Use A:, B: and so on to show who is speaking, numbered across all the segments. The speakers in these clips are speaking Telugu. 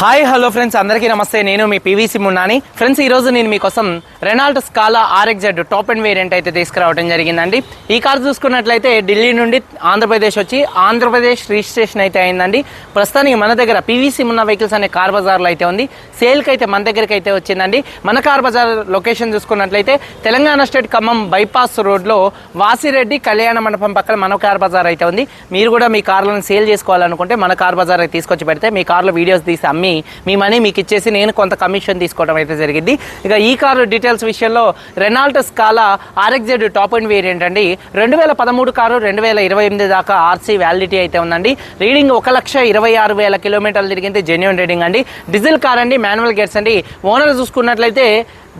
A: Hi hello friends. అందరికీ నమస్తే. నేను మీ పీవీసీ మున్నాని. ఫ్రెండ్స్ ఈరోజు నేను మీకోసం Renault Scala RXZ top end variant అయితే తీసుకురావడం జరిగిందండి. ఈ కార్ చూసుకున్నట్లయితే ఢిల్లీ నుండి ఆంధ్రప్రదేశ్ వచ్చి ఆంధ్రప్రదేశ్ రిజిస్ట్రేషన్ అయితే అయిందండి. ప్రస్తుతానికి మన దగ్గర పీవీసీ మున్నా వెహికల్స్ అనే కార్ బజార్లో అయితే ఉంది. సేల్కి అయితే మన దగ్గరికి అయితే వచ్చిందండి. మన కార్ బజార్ లొకేషన్ చూసుకున్నట్లయితే తెలంగాణ స్టేట్ ఖమ్మం బైపాస్ రోడ్లో వాసిరెడ్డి కళ్యాణ మండపం పక్కన మన కార్ బజార్ అయితే ఉంది. మీరు కూడా మీ కార్లను సేల్ చేసుకోవాలనుకుంటే మన కార్ బజార్ అయితే తీసుకొచ్చి పెడితే మీ కార్లో వీడియోస్ తీసి అమ్మి మీ మనీ మీకు ఇచ్చేసి నేను కొంత కమిషన్ తీసుకోవడం అయితే జరిగింది. ఇక ఈ కారు డీటెయిల్స్ విషయంలో Renault Scala RXZ top end variant అండి. రెండు వేల పదమూడు కారు రెండు వేల ఇరవై ఎనిమిది దాకా ఆర్సీ వ్యాలిడిటీ అయితే ఉందండి. రీడింగ్ ఒక లక్ష ఇరవై ఆరు వేల కిలోమీటర్లు తిరిగింది జెన్యున్ రీడింగ్ అండి. డీజిల్ కార్ అండి మాన్యువల్ గేట్స్ అండి. ఓనర్ చూసుకున్నట్లయితే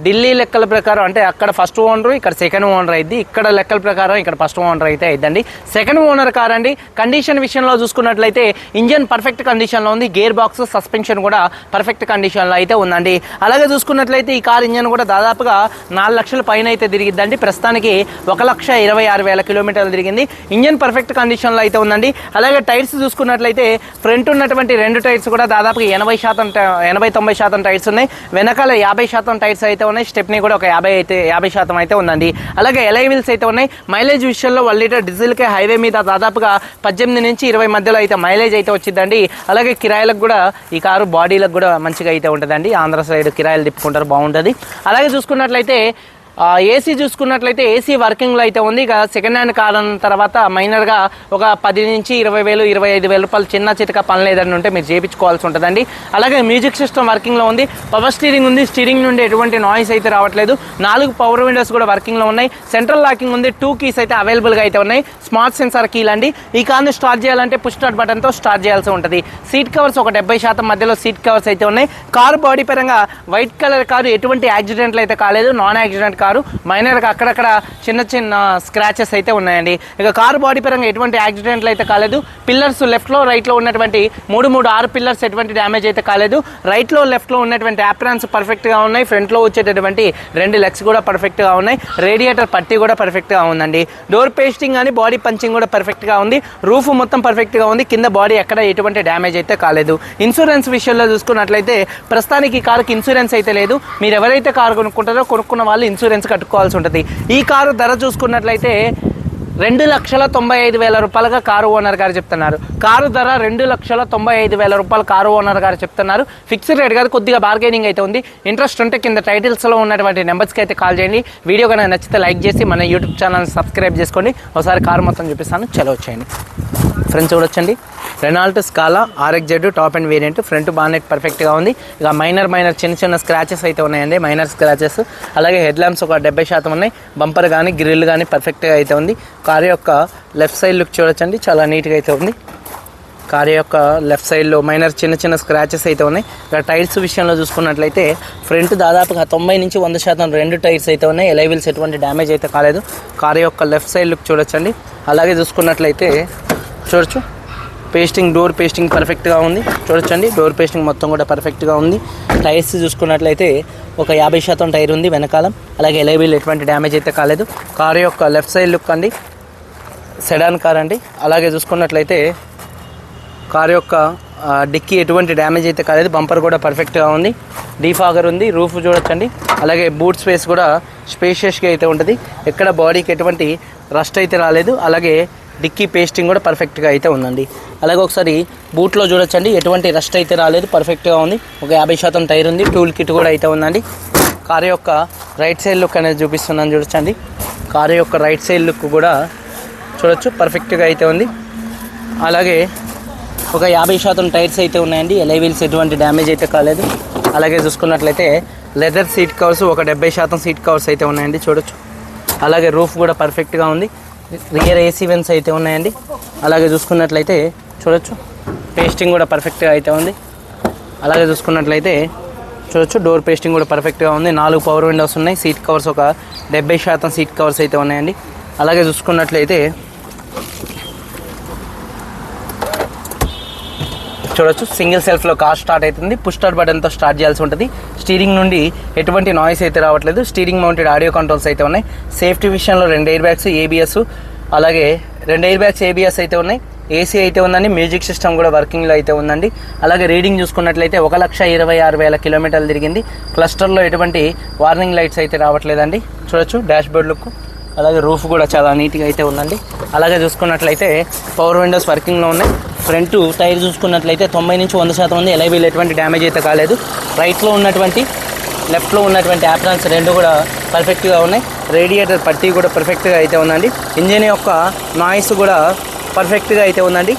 A: ఢిల్లీ లెక్కల ప్రకారం అంటే అక్కడ ఫస్ట్ ఓనర్ ఇక్కడ సెకండ్ ఓనర్ అయింది. ఇక్కడ లెక్కల ప్రకారం ఇక్కడ ఫస్ట్ ఓనర్ అయితే అయిద్దండి. సెకండ్ ఓనర్ కార్ అండి కండిషన్ విషయంలో చూసుకున్నట్లయితే ఇంజన్ పర్ఫెక్ట్ కండిషన్లో ఉంది. గేర్ బాక్స్ సస్పెన్షన్ కూడా పర్ఫెక్ట్ కండిషన్లో అయితే ఉందండి. అలాగే చూసుకున్నట్లయితే ఈ కార్ ఇంజన్ కూడా దాదాపుగా నాలుగు లక్షల పైన అయితే తిరిగిద్దండి. ప్రస్తుతానికి ఒక లక్ష ఇరవై ఆరు వేల కిలోమీటర్లు తిరిగింది. ఇంజన్ పర్ఫెక్ట్ కండిషన్లో అయితే ఉందండి. అలాగే టైర్స్ చూసుకున్నట్లయితే ఫ్రంట్ ఉన్నటువంటి రెండు టైర్స్ కూడా దాదాపుగా ఎనభై శాతం ఎనభై తొంభై శాతం టైర్స్ ఉన్నాయి. వెనకాల యాభై శాతం టైర్స్ అయితే ఉన్నాయి. స్టెప్ని కూడా ఒక యాభై అయితే యాభై శాతం అయితే ఉందండి. అలాగే ఎలై వీల్స్ అయితే ఉన్నాయి. మైలేజ్ విషయంలో వన్ లీటర్ డీజిల్కే హైవే మీద దాదాపుగా పద్దెనిమిది నుంచి ఇరవై మధ్యలో అయితే మైలేజ్ అయితే వచ్చిందండి. అలాగే కిరాయిలకు కూడా ఈ కారు బాడీలకు కూడా మంచిగా అయితే ఉంటుందండి. ఆంధ్ర సైడ్ కిరాయిలు తిప్పుకుంటారు బాగుంటుంది. అలాగే చూసుకున్నట్లయితే ఏసీ చూసుకున్నట్లయితే ఏసీ వర్కింగ్లో అయితే ఉంది. ఇక సెకండ్ హ్యాండ్ కార్ అన్న తర్వాత మైనర్గా ఒక పది నుంచి ఇరవై వేలు ఇరవై ఐదు వేల రూపాయలు చిన్న చితక పనులు ఏదైనా ఉంటే మీరు చేయించుకోవాల్సి ఉంటుందండి. అలాగే మ్యూజిక్ సిస్టమ్ వర్కింగ్లో ఉంది. పవర్ స్టీరింగ్ ఉంది. స్టీరింగ్ నుండి ఎటువంటి నాయిస్ అయితే రావట్లేదు. నాలుగు పవర్ విండోస్ కూడా వర్కింగ్లో ఉన్నాయి. సెంట్రల్ లాకింగ్ ఉంది. టూ కీస్ అయితే అవైలబుల్గా అయితే ఉన్నాయి. స్మార్ట్ సెన్సార్ కీలు అండి. ఈ కార్ని స్టార్ట్ చేయాలంటే పుష్ స్టార్ట్ బటన్తో స్టార్ట్ చేయాల్సి ఉంటుంది. సీట్ కవర్స్ ఒక డెబ్బై శాతం మధ్యలో సీట్ కవర్స్ అయితే ఉన్నాయి. కారు బాడీ పరంగా వైట్ కలర్ కారు ఎటువంటి యాక్సిడెంట్లు అయితే కాలేదు. నాన్ యాక్సిడెంట్ కార్ మైనర్గా అక్కడక్కడ చిన్న చిన్న స్క్రాచెస్ అయితే ఉన్నాయండి. ఇక కారు బాడీ పరంగా ఎటువంటి యాక్సిడెంట్లు అయితే కాలేదు. పిల్లర్స్ లెఫ్ట్లో రైట్లో ఉన్నటువంటి మూడు మూడు ఆరు పిల్లర్స్ ఎటువంటి డ్యామేజ్ అయితే కాలేదు. రైట్లో లెఫ్ట్లో ఉన్నటువంటి యాప్రాన్స్ పర్ఫెక్ట్గా ఉన్నాయి. ఫ్రంట్లో వచ్చేటటువంటి రెండు లెగ్స్ కూడా పర్ఫెక్ట్గా ఉన్నాయి. రేడియేటర్ పట్టి కూడా పర్ఫెక్ట్గా ఉందండి. డోర్ పేస్టింగ్ కానీ బాడీ పంచింగ్ కూడా పర్ఫెక్ట్గా ఉంది. రూఫ్ మొత్తం పర్ఫెక్ట్గా ఉంది. కింద బాడీ ఎక్కడ ఎటువంటి డ్యామేజ్ అయితే కాలేదు. ఇన్సూరెన్స్ విషయంలో చూసుకున్నట్లయితే ప్రస్తుతానికి ఈ కారుకి ఇన్సూరెన్స్ అయితే లేదు. మీరు ఎవరైతే కారు కొనుక్కుంటారో కొనుక్కున్న వాళ్ళు ఇన్సూరెన్స్ కట్టుకోవాల్సి ఉంటుంది. ఈ కారు ధర చూసుకున్నట్లయితే రెండు లక్షల తొంభై ఐదు వేల రూపాయలుగా కారు ఓనర్ గారు చెప్తున్నారు. కారు ధర రెండు లక్షల తొంభై ఐదు వేల రూపాయలు కారు ఓనర్ గారు చెప్తున్నారు. ఫిక్స్డ్ రేట్ కాదు కొద్దిగా బార్గెనింగ్ అయితే ఉంది. ఇంట్రెస్ట్ ఉంటే కింద టైటిల్స్లో ఉన్నటువంటి నెంబర్స్కి అయితే కాల్ చేయండి. వీడియో కనుక నచ్చితే లైక్ చేసి మన యూట్యూబ్ ఛానల్ సబ్స్క్రైబ్ చేసుకోండి. ఒకసారి కారు మొత్తం చూపిస్తాను. చలో వచ్చేయండి. ఫ్రంట్ చూడొచ్చండి. Renault Scala RXZ top end variant front bonnet పర్ఫెక్ట్గా ఉంది. ఇక మైనర్ మైనర్ చిన్న చిన్న స్క్రాచెస్ అయితే ఉన్నాయండి. మైనర్ స్క్రాచెస్ అలాగే హెడ్ ల్యాంప్స్ ఒక డెబ్బై శాతం ఉన్నాయి. బంపర్ కానీ గ్రిల్ కానీ పర్ఫెక్ట్గా అయితే ఉంది. కార్ యొక్క లెఫ్ట్ సైడ్ లుక్ చూడొచ్చండి. చాలా నీట్గా అయితే ఉంది. కార్ యొక్క లెఫ్ట్ సైడ్లో మైనర్ చిన్న చిన్న స్క్రాచెస్ అయితే ఉన్నాయి. ఇక టైర్స్ విషయంలో చూసుకున్నట్లయితే ఫ్రంట్ దాదాపుగా తొంభై నుంచి వంద శాతం రెండు టైర్స్ అయితే ఉన్నాయి. ఎలైవిల్స్ ఎటువంటి డ్యామేజ్ అయితే కాలేదు. కార్ యొక్క లెఫ్ట్ సైడ్ లుక్ చూడొచ్చండి. అలాగే చూసుకున్నట్లయితే చూడొచ్చు. పేస్టింగ్ డోర్ పేస్టింగ్ పర్ఫెక్ట్గా ఉంది. చూడొచ్చండి. డోర్ పేస్టింగ్ మొత్తం కూడా పర్ఫెక్ట్గా ఉంది. టైర్స్ చూసుకున్నట్లయితే ఒక యాభై శాతం టైర్ ఉంది వెనకాల. అలాగే ఎలైబిల్ ఎటువంటి డ్యామేజ్ అయితే కాలేదు. కార్ యొక్క లెఫ్ట్ సైడ్ లుక్ అండి. సెడాన్ కార్ అండి. అలాగే చూసుకున్నట్లయితే కార్ యొక్క డిక్కీ ఎటువంటి డ్యామేజ్ అయితే కాలేదు. బంపర్ కూడా పర్ఫెక్ట్గా ఉంది. డీఫాగర్ ఉంది. రూఫ్ చూడొచ్చండి. అలాగే బూట్ స్పేస్ కూడా స్పేషియస్గా అయితే ఉంటుంది. ఎక్కడ బాడీకి ఎటువంటి రస్ట్ అయితే రాలేదు. అలాగే డిక్కీ పేస్టింగ్ కూడా పర్ఫెక్ట్గా అయితే ఉందండి. అలాగే ఒకసారి బూట్లో చూడొచ్చండి. ఎటువంటి రస్ట్ అయితే రాలేదు. పర్ఫెక్ట్గా ఉంది. ఒక యాభై శాతం టైర్ ఉంది. టూల్ కిట్ కూడా అయితే ఉందండి. కార్ యొక్క రైట్ సైడ్ లుక్ అనేది చూపిస్తున్నాను చూడొచ్చండి. కార్ యొక్క రైట్ సైడ్ లుక్ కూడా చూడొచ్చు. పర్ఫెక్ట్గా అయితే ఉంది. అలాగే ఒక యాభై శాతం టైర్స్ అయితే ఉన్నాయండి. ఎలై వీల్స్ ఎటువంటి డ్యామేజ్ అయితే కాలేదు. అలాగే చూసుకున్నట్లయితే లెదర్ సీట్ కవర్స్ ఒక డెబ్బై శాతం సీట్ కవర్స్ అయితే ఉన్నాయండి. చూడొచ్చు. అలాగే రూఫ్ కూడా పర్ఫెక్ట్గా ఉంది. రియర్ ఏసీ వెన్స్ అయితే ఉన్నాయండి. అలాగే చూసుకున్నట్లయితే చూడొచ్చు. పేస్టింగ్ కూడా పర్ఫెక్ట్గా అయితే ఉంది. అలాగే చూసుకున్నట్లయితే చూడొచ్చు. డోర్ పేస్టింగ్ కూడా పర్ఫెక్ట్గా ఉంది. నాలుగు పవర్ విండోస్ ఉన్నాయి. సీట్ కవర్స్ ఒక డెబ్బై శాతం సీట్ కవర్స్ అయితే ఉన్నాయండి. అలాగే చూసుకున్నట్లయితే చూడొచ్చు. సింగిల్ సెల్ఫ్లో కార్ స్టార్ట్ అవుతుంది. పుష్ స్టార్ట్ బటన్తో స్టార్ట్ చేయాల్సి ఉంటుంది. స్టీరింగ్ నుండి ఎటువంటి నాయిస్ అయితే రావట్లేదు. స్టీరింగ్ మౌంటెడ్ ఆడియో కంట్రోల్స్ అయితే ఉన్నాయి. సేఫ్టీ విషయంలో రెండు ఎయిర్ బ్యాగ్స్ ఏబిఎస్ అలాగే రెండు ఎయిర్ బ్యాగ్స్ ఏబిఎస్ అయితే ఉన్నాయి. ఏసీ అయితే ఉందండి. మ్యూజిక్ సిస్టమ్ కూడా వర్కింగ్లో అయితే ఉందండి. అలాగే రీడింగ్ చూసుకున్నట్లయితే ఒక లక్ష ఇరవై ఆరు వేల కిలోమీటర్లు తిరిగింది. క్లస్టర్లో ఎటువంటి వార్నింగ్ లైట్స్ అయితే రావట్లేదండి. చూడొచ్చు. Dashboard look. అలాగే రూఫ్ కూడా చాలా నీట్గా అయితే ఉందండి. అలాగే చూసుకున్నట్లయితే పవర్ విండోస్ వర్కింగ్లో ఉన్నాయి. ఫ్రంట్ టైర్ చూసుకున్నట్లయితే తొంభై నుంచి వంద శాతం ఉంది ఎలా వీళ్ళు ఎటువంటి డ్యామేజ్ అయితే కాలేదు. రైట్లో ఉన్నటువంటి లెఫ్ట్లో ఉన్నటువంటి యాప్రాన్స్ రెండు కూడా పర్ఫెక్ట్గా ఉన్నాయి. రేడియేటర్ పట్టీ కూడా పర్ఫెక్ట్గా అయితే ఉందండి. ఇంజిన్ యొక్క నాయిస్ కూడా పర్ఫెక్ట్గా అయితే ఉందండి.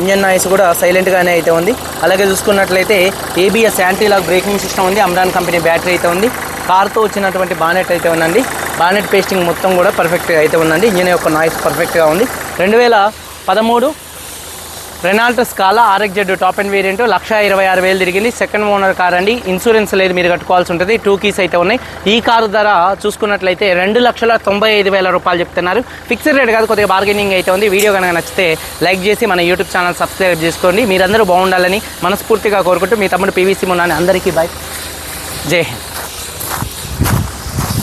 A: ఇంజన్ నాయిస్ కూడా సైలెంట్గానే అయితే ఉంది. అలాగే చూసుకున్నట్లయితే ABS anti lock braking system ఉంది. అమ్రాన్ కంపెనీ బ్యాటరీ అయితే ఉంది. కార్తో వచ్చినటువంటి బానెట్ అయితే ఉందండి. బానెట్ పేస్టింగ్ మొత్తం కూడా పర్ఫెక్ట్గా అయితే ఉందండి. ఇంజిన్ యొక్క నాయిస్ పర్ఫెక్ట్గా ఉంది. రెండు వేల పదమూడు Renault Scala RXZ top end variant lakh ఇరవై ఆరు వేలు తిరిగింది. సెకండ్ ఓనర్ కార్ అండి. ఇన్సూరెన్స్ లేదు మీరు కట్టుకోవాల్సి ఉంటుంది. టూ కీస్ అయితే ఉన్నాయి. ఈ కారు ధర చూసుకున్నట్లయితే రెండు లక్షల తొంభై ఐదు వేల రూపాయలు చెప్తున్నారు. ఫిక్స్డ్ రేట్ కాదు కొద్దిగా బార్గెనింగ్ అయితే ఉంది. వీడియో కనుక నచ్చితే లైక్ చేసి మన యూట్యూబ్ ఛానల్ సబ్స్క్రైబ్ చేసుకోండి. మీరందరూ బాగుండాలని మనస్ఫూర్తిగా కోరుకుంటూ మీ తమ్ముడు పీవీసీ మున్నాని అందరికీ బాయ్ జై హింద్.